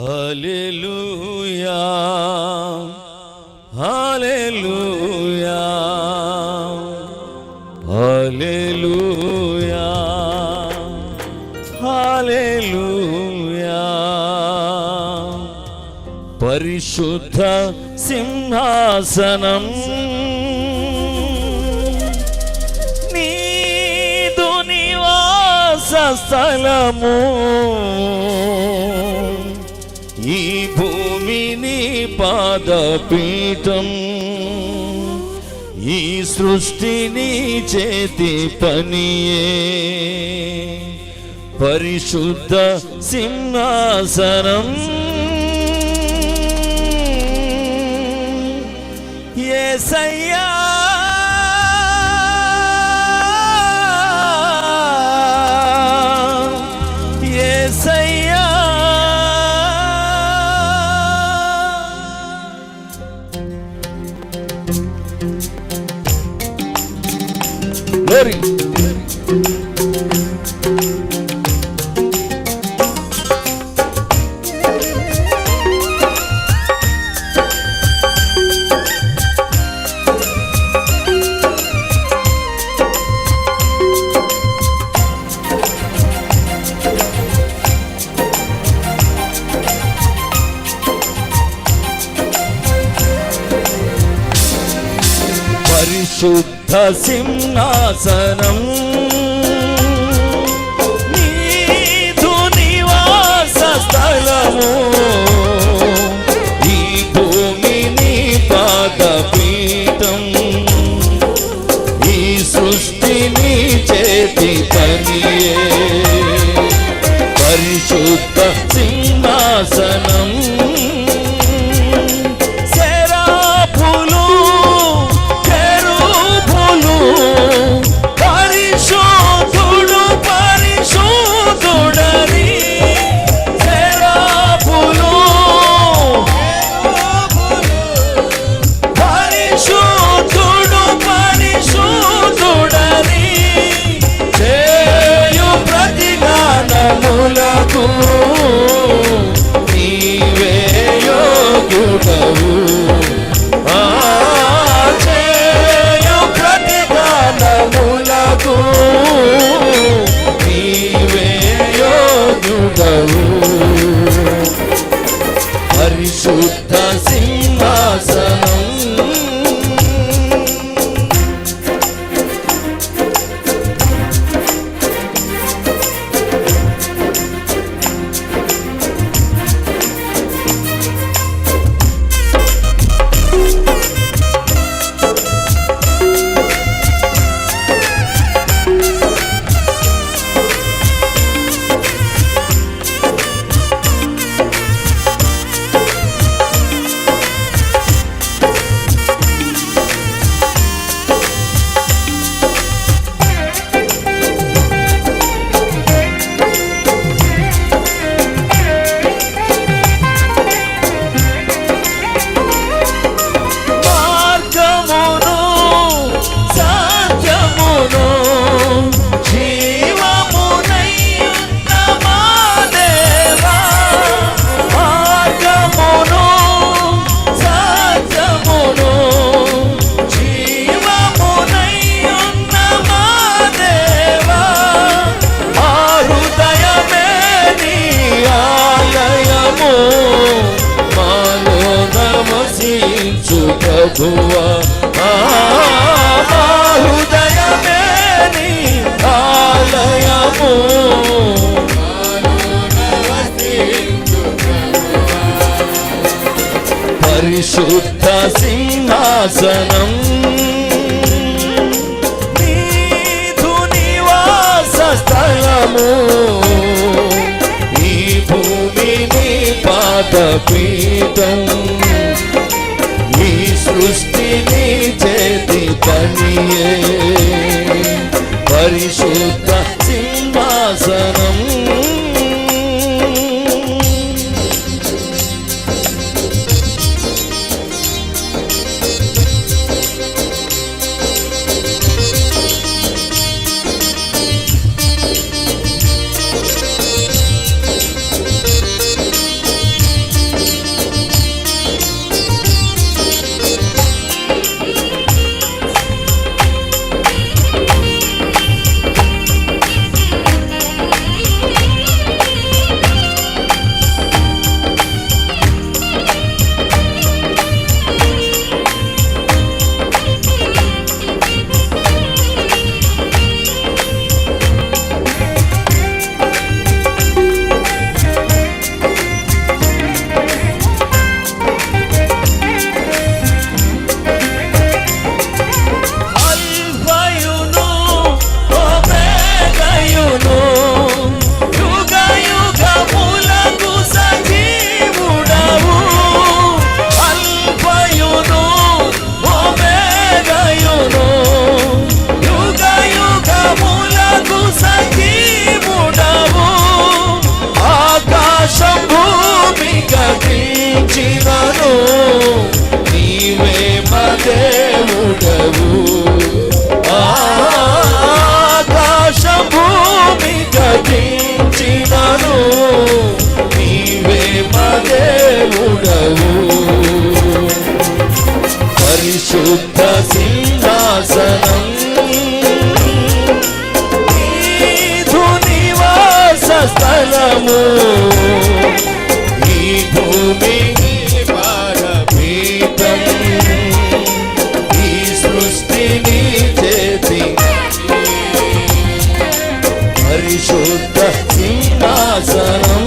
హల్లెలూయా హల్లెలూయా హల్లెలూయా హల్లెలూయా. పరిశుద్ధ సింహాసనం నీదు నివాస స్థలము. పాదపీఠం ఈ సృష్టిని చేతి పనియే. పరిశుద్ధ సింహాసనం ఏ సయ్యా Larry. Larry. సింహాసనం. నీదు నివాస స్థలము. ఈ భూమిని పాదపీఠం. ఈ సృష్టిని చేతి పనియే. పరిశుద్ధ సింహాసనం. రూపము నమసించు ప్రభువా ఆ, హృదయమే నీ ఆలయము. పరిశుద్ధ సింహాసనం. నీదు నివాస స్థలము. ఈ భూమిని పాదపీఠం సృష్టిని చేతి పనియే పరిశుద్ధ సింహాసనం సింహాసనము ఈ భూమి పరపీఠం ఈ సృష్టిని చేతి పరిశుద్ధ సింహాసనం.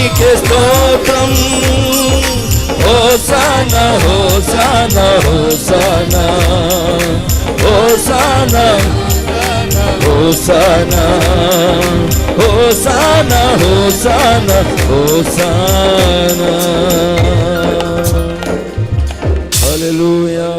నీకే స్తోత్రం hosanna hosanna hosanna hosanna hosanna hosanna hosanna hosanna hallelujah